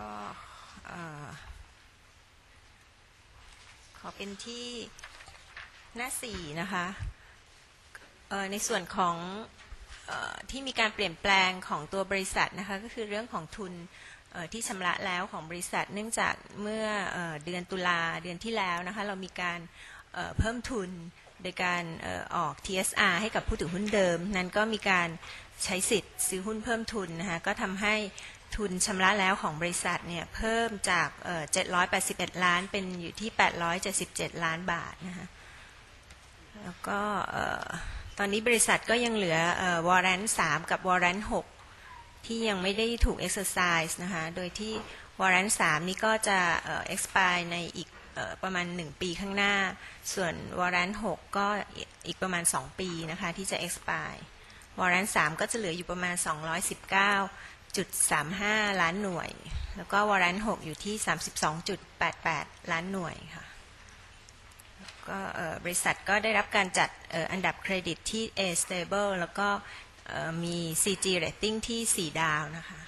ก็ขอเป็นที่หน้าสี่นะคะในส่วนของอที่มีการเปลี่ยนแปลงของตัวบริษัทนะคะก็คือเรื่องของทุนที่ชำระแล้วของบริษัท เนื่องจากเมื่อเอเดือนตุลาเดือนที่แล้วนะคะเรามีการเเพิ่มทุนโดยการออออก TSR ให้กับผู้ถือหุ้นเดิม นั้นก็มีการใช้สิทธิ์ซื้อหุ้นเพิ่มทุนนะคะก็ทำให้ ทุนชำระแล้วของบริษัทเนี่ยเพิ่มจากเอ่อ781ล้านเป็นอยู่ที่877ล้านบาทนะคะแล้วก็ตอนนี้บริษัทก็ยังเหลือวอร์เรนต์3กับวอร์เรนต์6ที่ยังไม่ได้ถูก exercise นะคะ โดยที่วอร์เรนต์3นี่ก็จะเอ่อ expire ในอีกประมาณ 1 ปีข้างหน้า ส่วนวอร์เรนต์6ก็อีกประมาณ 2 ปีนะคะที่จะ expire วอร์เรนต์3ก็จะเหลืออยู่ประมาณ 219.35 ล้านหน่วย แล้วก็วอร์นต์6อยู่ที่ 32.88 ล้านหน่วยค่ะก็บริษัทก็ได้รับการจัดอันดับเครดิตที่ A stable แล้วก็มี CG rating ที่ 4 ดาวนะคะ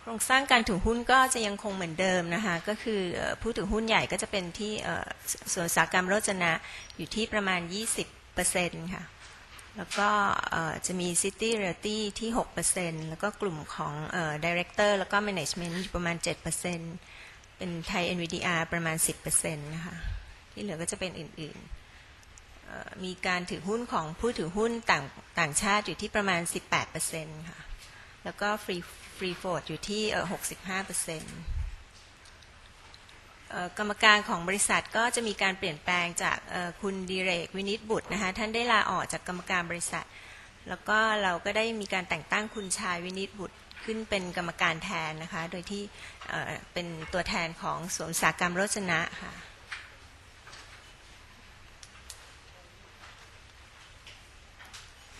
โครงสร้างการถือหุ้นก็จะยังคงเหมือนเดิมนะคะ ก็คือผู้ถือหุ้นใหญ่ก็จะเป็นที่ส่วนสาหกรรมโรจนะอยู่ที่ประมาณ 20%ค่ะ แล้วก็จะมี City Realty ที่ 6%แล้วก็กลุ่มของเอ่อ Director แล้วก็ Management อยู่ประมาณ 7%เป็นไทย NVDR ประมาณ 10%นะคะ ที่เหลือก็จะเป็นอื่นๆ มีการถือหุ้นของผู้ถือหุ้นต่างต่างชาติอยู่ที่ประมาณ 18%ค่ะ แล้วก็ฟรีฟรีโฟดอยู่ที่ 65%เอ่อ กรรมการของบริษัทก็จะมีการเปลี่ยนแปลงจากคุณดีเรกวินิตบุตรนะคะท่านได้ลาออกจากกรรมการบริษัท แล้วก็เราก็ได้มีการแต่งตั้งคุณชายวินิตบุตรขึ้นเป็นกรรมการแทนนะคะ โดยที่เป็นตัวแทนของสวนสาหกรรมโรจนะค่ะ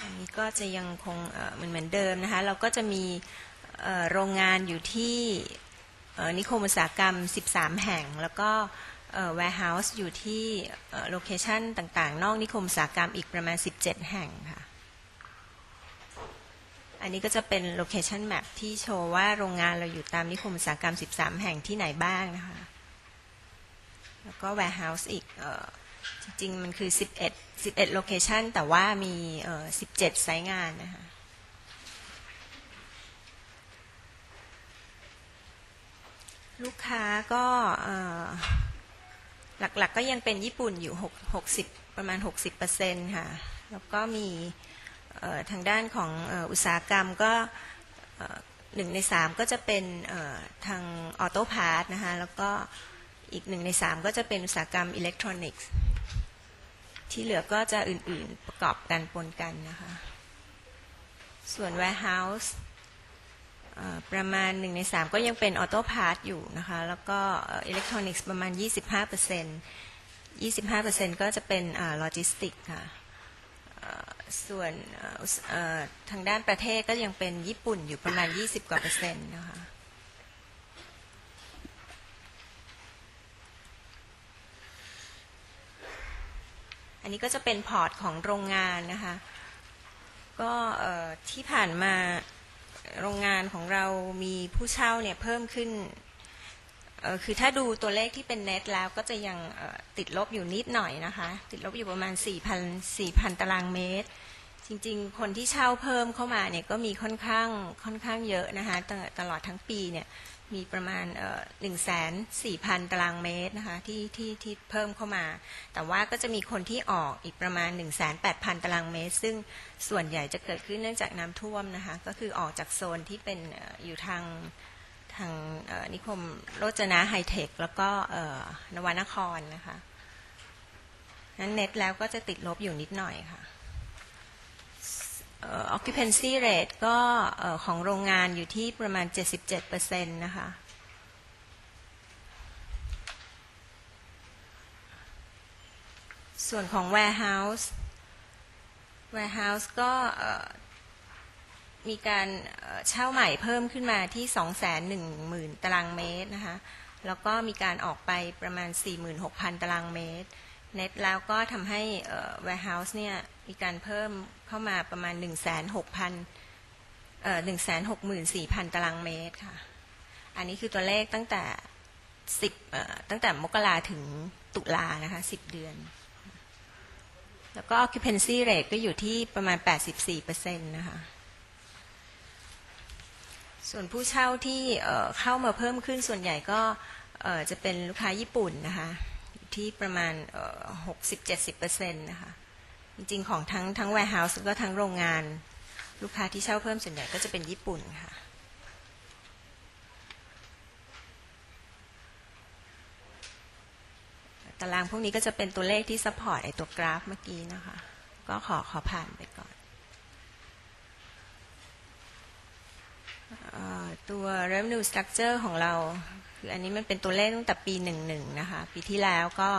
อันนี้ก็จะยังคงเหมือนเหมือนเดิมนะคะ เราก็จะมีโรงงานอยู่ที่ นิคมอุตสาหกรรม 13 แห่ง แล้วก็ warehouse อยู่ที่โลเคชันต่างๆ นอกนิคมอุตสาหกรรมอีกประมาณ 17 แห่งค่ะ อันนี้ก็จะเป็นโลเคชันแมปที่โชว์ว่าโรงงานเราอยู่ตามนิคมอุตสาหกรรม 13 แห่งที่ไหนบ้างนะคะ แล้วก็ warehouse อีกออจริงๆ มันคือ 11 11 โลเคชันแต่ว่ามี 17 ไซต์งานนะคะ ลูกค้าก็หลักๆก็ยังเป็นญี่ปุ่นอยู่6 60ประมาณ 60%ค่ะ แล้วก็มีทางด้านของอ,อุตสาหกรรมก็หนึ่งในสามก็จะเป็นทางออโต้พาร์ทนะคะ แล้วก็อีกหนึ่งในสามก็จะเป็นอุตสาหกรรมอิเล็กทรอนิกส์ ที่เหลือก็จะอื่นๆประกอบกันปนกันนะคะ ส่วน warehouse ประมาณหนึ่งในสามก็ยังเป็นออโต้พาร์ทอยู่นะคะ แล้วก็อิเล็กทรอนิกส์ประมาณ 25เปอร์เซ็นต์25เปอร์เซ็นต์ก็จะเป็นโลจิสติกค่ะส่วนทางด้านประเทศก็ยังเป็นญี่ปุ่นอยู่ประมาณ 20 กว่าเปอร์เซ็นต์นะคะอันนี้ก็จะเป็นพอร์ตของโรงงานนะคะ ก็ที่ผ่านมา โรงงานของเรามีผู้เช่าเนี่ยเพิ่มขึ้นคือถ้าดูตัวเลขที่เป็นเน็ตแล้วก็จะยังติดลบอยู่นิดหน่อยนะคะ ติดลบอยู่ประมาณ 4,000 4,000 ตารางเมตร จริงๆ คนที่เช่าเพิ่มเข้ามาเนี่ยก็มีค่อนข้างค่อนข้างเยอะนะคะตลอดทั้งปีเนี่ย มีประมาณหนึ่งแสนสี่พันตารางเมตรนะคะที่ที่ที่เพิ่มเข้ามา แต่ว่าก็จะมีคนที่ออกอีกประมาณ1 8 0 0 0ตารางเมตร ซึ่งส่วนใหญ่จะเกิดขึ้นเนื่องจากน้ำท่วมนะคะ ก็คือออกจากโซนที่เป็นออยู่ทางทางนิคมโรจนะไฮเทค แล้วก็นวนครนะคะนั้นเน็ตแล้วก็จะติดลบอยู่นิดหน่อยค่ะ occupancy rate ก็ของโรงงานอยู่ที่ประมาณ 77%นะคะ ส่วนของ warehouse warehouse ก็มีการเอ่อเช่าใหม่เพิ่มขึ้นมาที่ 210,000 ตารางเมตรนะคะ แล้วก็มีการออกไปประมาณ 46,000 ตารางเมตร เน็ตแล้วก็ทำให้เอ่อ warehouse เนี่ยมีการเพิ่มเข้ามาประมาณ 1,600,000หนึ่งแสนหกหมื่นสี่พันตารางเมตรค่ะ อันนี้คือตัวเลขตั้งแต่สิบตั้งแต่มกราถึงตุลานะคะสิบเดือน แล้วก็ occupancy rate ก็อยู่ที่ประมาณ 84เปอร์เซ็นต์นะคะ ส่วนผู้เช่าที่เข้ามาเพิ่มขึ้นส่วนใหญ่ก็จะเป็นลูกค้าญี่ปุ่นนะคะ ที่ประมาณหกสิบเจ็ดสิบเปอร์เซ็นต์นะคะ จริงๆ ของทั้งทั้ง warehouse แล้วก็ทั้งโรงงาน ลูกค้าที่เช่าเพิ่มส่วนใหญ่ก็จะเป็นญี่ปุ่นค่ะตารางพวกนี้ก็จะเป็นตัวเลขที่ support ไอตัวกราฟเมื่อกี้นะคะ ก็ขอขอผ่านไปก่อน ตัว revenue structure ของเรา คืออันนี้มันเป็นตัวเลขตั้งแต่ปี11นะคะ ปีที่แล้วก็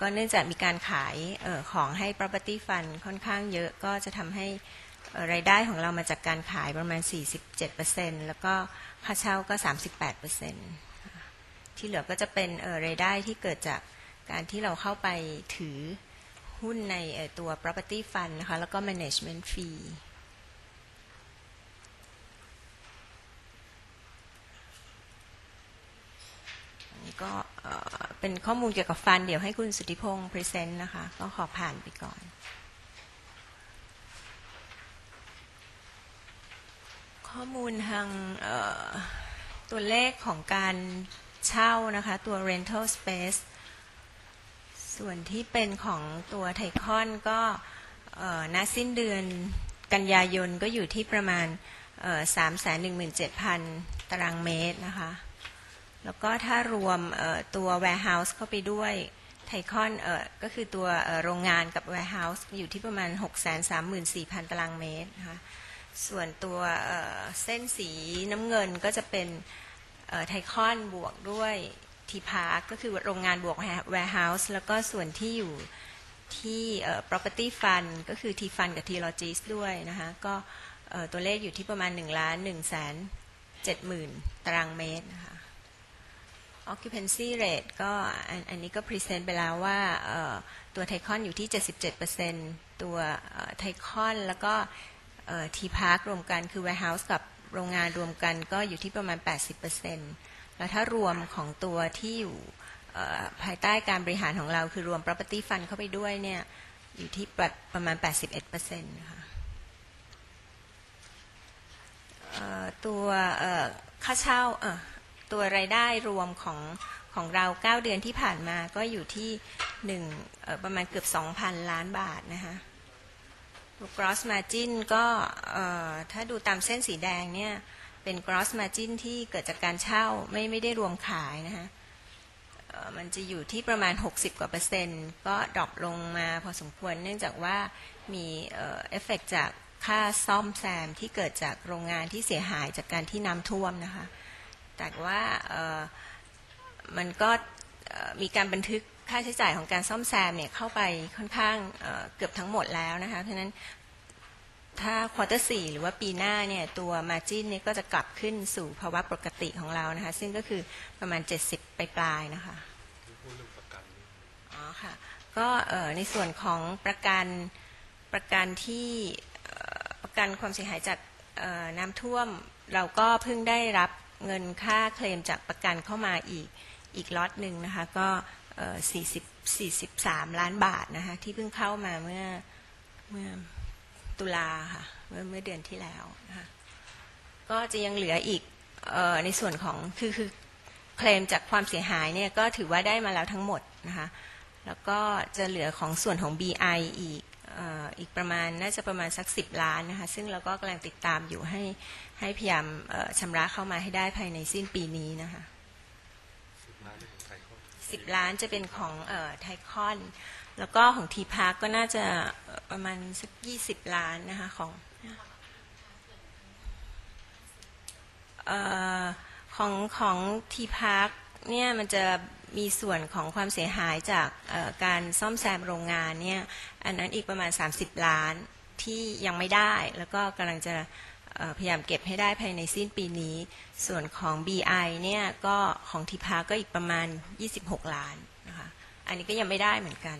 ก็เนื่องจากมีการขายออของให้ property fund ค่อนข้างเยอะก็จะทำให้เอ่อรายได้ของเรามาจากการขายประมาณ 47%แล้วก็ค่าเช่าก็ 38%ที่เหลือก็จะเป็นเอ่อรายได้ที่เกิดจากการที่เราเข้าไปถือหุ้นในออตัว property fund นะคะ แล้วก็ management fee อันนี้ ก็เป็นข้อมูลเกี่ยวกับฟัน เดี๋ยวให้คุณสุทธิพงศ์พรีเซนต์นะคะ ก็ขอผ่านไปก่อนข้อมูลทางตัวเลขของการเช่านะคะ ตัว rental space ส่วนที่เป็นของตัวไทคอนก็ณสิ้นเดือนกันยายนก็อยู่ที่ประมาณสามแสนหนึ่งหมื่นเจ็ดพันตารางเมตรนะคะ แล้วก็ถ้ารวมตัว warehouse เข้าไปด้วยไทคอนเออก็คือตัวโรงงานกับ warehouse อยู่ที่ประมาณ 6 3 4 0 0 0 ตารางเมตรนะคะส่วนตัวเส้นสีน้ำเงินก็จะเป็นไทคอนบวกด้วยทีพาร์คก็คือโรงงานบวก warehouse แล้วก็ส่วนที่อยู่ที่ property fund ก็คือ T fund กับ T logis ด้วยนะคะก็ตัวเลขอยู่ที่ประมาณ1ล้าน1แสน7หมื่นตารางเมตรนะคะ occupancy rate ก็อันนี้ก็พรีเซนต์ไปแล้วว่าตัวไทคอนอยู่ที่ 77%ตัวไทคอนแล้วก็ทีพาร์ครวมกันคือ warehouse กับโรงงานรวมกันก็อยู่ที่ประมาณ 80%แล้วถ้ารวมของตัวที่อยู่ภายใต้การบริหารของเราคือรวม property fund เข้าไปด้วยเนี่ยอยู่ที่ประประมาณ 81%ค่ะเอ่อตัวค่าเช่าเอ่อ ตัวรายได้รวมของของเรา 9 เดือนที่ผ่านมาก็อยู่ที่หนึ่งประมาณเกือบ 2,000 ล้านบาทนะคะ gross margin ก็ถ้าดูตามเส้นสีแดงเนี่ย เป็น gross margin ที่เกิดจากการเช่าไม่ไม่ได้รวมขายนะคะมันจะอยู่ที่ประมาณ 60 กว่าเปอร์เซ็นต์ ก็ดรอปลงมาพอสมควรเนื่องจากว่ามีเอ่อเอฟเฟกจากค่าซ่อมแซมที่เกิดจากโรงงานที่เสียหายจากการที่น้ำท่วมนะคะ แต่ว่ามันก็มีการบันทึกค่าใช้จ่ายของการซ่อมแซมเนี่ยเข้าไปค่อนข้างเเกือบทั้งหมดแล้วนะคะเพราะฉะนั้นถ้าควอเตอร์สี่หรือว่าปีหน้าเนี่ยตัวมาจินเนี่ยก็จะกลับขึ้นสู่ภาวะปกติของเรานะคะ ซึ่งก็คือประมาณ 70ปลายๆนะคะอ๋อค่ะก็ในส่วนของประกันประกันที่ประกันความเสียหายจากน้ำท่วม เราก็เพิ่งได้รับ เงินค่าเคลมจากประกันเข้ามาอีกอีกล็อตหนึ่งนะคะ ก็เอ่อ40 43 ล้านบาทนะคะ ที่เพิ่งเข้ามาเมื่อเมื่อตุลาค่ะเมื่อเมื่อเดือนที่แล้วนะคะก็จะยังเหลืออีกออในส่วนของคือคือเคลมจากความเสียหายเนี่ยก็ถือว่าได้มาแล้วทั้งหมดนะคะ แล้วก็จะเหลือของส่วนของ BI อีก อออีกประมาณน่าจะประมาณสัก 10 ล้านนะคะ ซึ่งเราก็กำลังติดตามอยู่ให้ให้พยายามเอ่อชำระเข้ามาให้ได้ภายในสิ้นปีนี้นะคะสิบล้านของไทยเขา10ล้านจะเป็นของเอ่อไทคอน แล้วก็ของทีพาร์ก็น่าจะเอ่อประมาณสัก20ล้านนะคะของเอ่อของของทีพาร์คเนี่ยมันจะ มีส่วนของความเสียหายจากการซ่อมแซมโรงงานเนี่ยอันนั้นอีกประมาณ 30 ล้านที่ยังไม่ได้ แล้วก็กำลังจะพยายามเก็บให้ได้ภายในสิ้นปีนี้ ส่วนของ BI เนี่ยก็ของทิพาก็อีกประมาณ 26 ล้านนะคะอันนี้ก็ยังไม่ได้เหมือนกัน